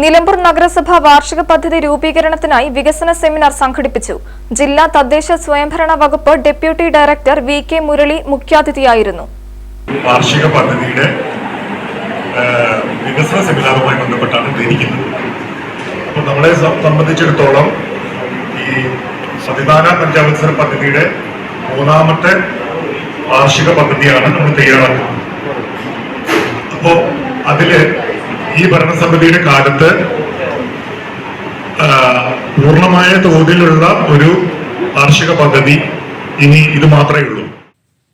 നിലമ്പൂർ നഗരസഭ വാർഷിക പദ്ധതി രൂപീകരണത്തിനായി വികസന സെമിനാർ സംഘടിപ്പിച്ചു. ജില്ലാ തദ്ദേശ സ്വയംഭരണ വകുപ്പ് deputy director V K Murali മുഖ്യാതിഥിയായിരുന്നു. വാർഷിക പദ്ധതിയുടെ വികസന സെമിനാറുമായി ബന്ധപ്പെട്ടാണ് ഇരിക്കുന്നത് അപ്പോൾ നമ്മളെ സംബന്ധിച്ചിടത്തോളം ഈ സംവിധാന പഞ്ചാവത്സര പദ്ധതിയുടെ മൂന്നാമത്തെ വാർഷിക പദ്ധതിയാണ് നമ്മൾ തയ്യാറാക്കുന്നത്. അപ്പോൾ അതിൽ ഈ ഭരണസമിതിയുടെ കാലത്ത് പൂർണമായ തോതിലുള്ള ഒരു കാർഷിക പദ്ധതി ഇനി ഇത് മാത്രമേ ഉള്ളൂ.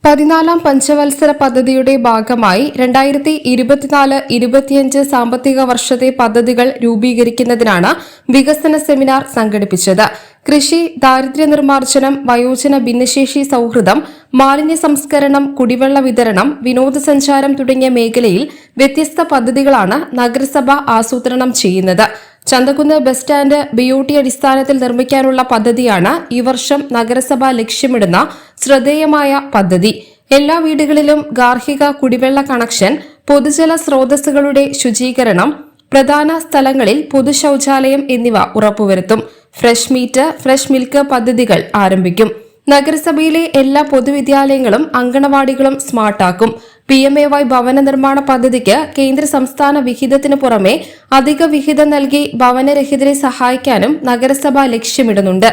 പതിനാലാം പഞ്ചവത്സര പദ്ധതിയുടെ ഭാഗമായി രണ്ടായിരത്തി ഇരുപത്തിനാല് ഇരുപത്തിയഞ്ച് സാമ്പത്തിക വർഷത്തെ പദ്ധതികൾ രൂപീകരിക്കുന്നതിനാണ് വികസന സെമിനാർ സംഘടിപ്പിച്ചത്. കൃഷി ദാരിദ്ര്യ നിർമ്മാർജനം വയോജന ഭിന്നശേഷി സൌഹൃദം മാലിന്യ സംസ്കരണം കുടിവെള്ള വിതരണം വിനോദസഞ്ചാരം തുടങ്ങിയ മേഖലയിൽ വ്യത്യസ്ത പദ്ധതികളാണ് നഗരസഭ ആസൂത്രണം ചെയ്യുന്നത്. ചന്തക്കുന്ന് ബസ് സ്റ്റാൻഡ് ബിയൂട്ടി അടിസ്ഥാനത്തിൽ നിർമ്മിക്കാനുള്ള പദ്ധതിയാണ് ഈ വർഷം നഗരസഭ ലക്ഷ്യമിടുന്ന ശ്രദ്ധേയമായ പദ്ധതി. എല്ലാ വീടുകളിലും ഗാർഹിക കുടിവെള്ള കണക്ഷൻ പൊതുജല സ്രോതസ്സുകളുടെ ശുചീകരണം പ്രധാന സ്ഥലങ്ങളിൽ പൊതു ശൌചാലയം എന്നിവ ഉറപ്പുവരുത്തും. ഫ്രഷ് മീറ്റ് ഫ്രഷ് മിൽക്ക് പദ്ധതികൾ ആരംഭിക്കും. നഗരസഭയിലെ എല്ലാ പൊതുവിദ്യാലയങ്ങളും അങ്കണവാടികളും സ്മാർട്ടാക്കും. പി എം എ വൈ ഭവന നിർമ്മാണ പദ്ധതിക്ക് കേന്ദ്ര സംസ്ഥാന വിഹിതത്തിനു പുറമെ അധിക വിഹിതം നൽകി ഭവനരഹിതരെ സഹായിക്കാനും നഗരസഭ ലക്ഷ്യമിടുന്നുണ്ട്.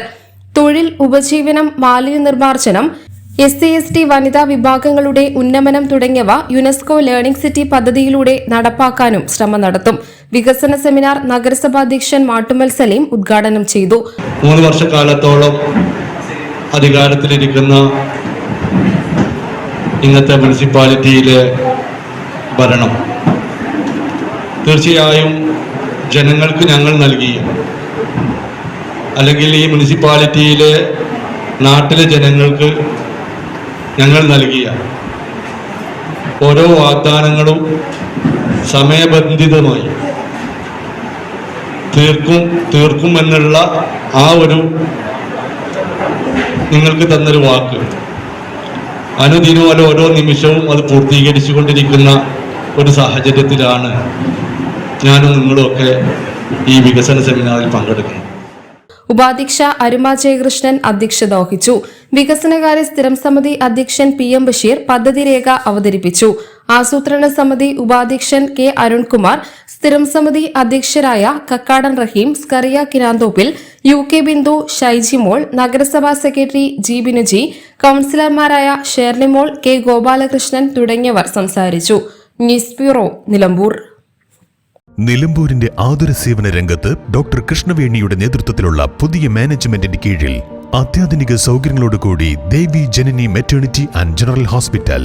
തൊഴിൽ ഉപജീവനം മാലിന്യ നിർമ്മാർജനം എസ് സി എസ് ടി വനിതാ വിഭാഗങ്ങളുടെ ഉന്നമനം തുടങ്ങിയവ യുനെസ്കോ ലേണിംഗ് സിറ്റി പദ്ധതിയിലൂടെ നടപ്പാക്കാനും ശ്രമം നടത്തും. വികസന സെമിനാർ നഗരസഭാ അധ്യക്ഷൻ മാട്ടുമൽ സലീം ഉദ്ഘാടനം ചെയ്തു. മൂന്ന് വർഷക്കാലത്തോളം അധികാരത്തിലിരിക്കുന്ന ഇന്നത്തെ മുനിസിപ്പാലിറ്റിയിലെ ഭരണം. തീർച്ചയായും ജനങ്ങൾക്ക് ഞങ്ങൾ നൽകിയ അല്ലെങ്കിൽ ഈ മുനിസിപ്പാലിറ്റിയിലെ നാട്ടിലെ ജനങ്ങൾക്ക് ഞങ്ങൾ നൽകിയ ഓരോ വാഗ്ദാനങ്ങളും സമയബന്ധിതമായി തീർക്കും തീർക്കും എന്നുള്ള ആ ഒരു നിങ്ങൾക്ക് തന്നൊരു വാക്ക്. അനുദിനവും അല്ല ഓരോ നിമിഷവും അത് പൂർത്തീകരിച്ചു കൊണ്ടിരിക്കുന്ന ഒരു സാഹചര്യത്തിലാണ് ഞാനും നിങ്ങളുമൊക്കെ ഈ വികസന സെമിനാറിൽ പങ്കെടുക്കുന്നത്. ഉപാധ്യക്ഷ അരുമ ജയകൃഷ്ണൻ അധ്യക്ഷത വഹിച്ചു. വികസനകാര്യ സ്ഥിരം സമിതി അധ്യക്ഷൻ പി എം ബഷീർ പദ്ധതി രേഖ അവതരിപ്പിച്ചു. ആസൂത്രണ സമിതി ഉപാധ്യക്ഷൻ കെ അരുൺകുമാർ സ്ഥിരം സമിതി അധ്യക്ഷരായ കക്കാടൻ റഹീം സ്കറിയ കിനാന്തോപ്പിൽ യു കെ ബിന്ദു ഷൈജിമോൾ നഗരസഭാ സെക്രട്ടറി ജി ബിനുജി കൌൺസിലർമാരായ ഷേർലിമോൾ കെ ഗോപാലകൃഷ്ണൻ തുടങ്ങിയവർ സംസാരിച്ചു. News bureau Nilambur. നിലമ്പൂരിന്റെ ആതുര സേവന രംഗത്ത് ഡോക്ടർ കൃഷ്ണവേണിയുടെ നേതൃത്വത്തിലുള്ള പുതിയ മാനേജ്മെന്റിന്റെ കീഴിൽ അത്യാധുനിക സൗകര്യങ്ങളോടുകൂടി Devi Janani maternity and general hospital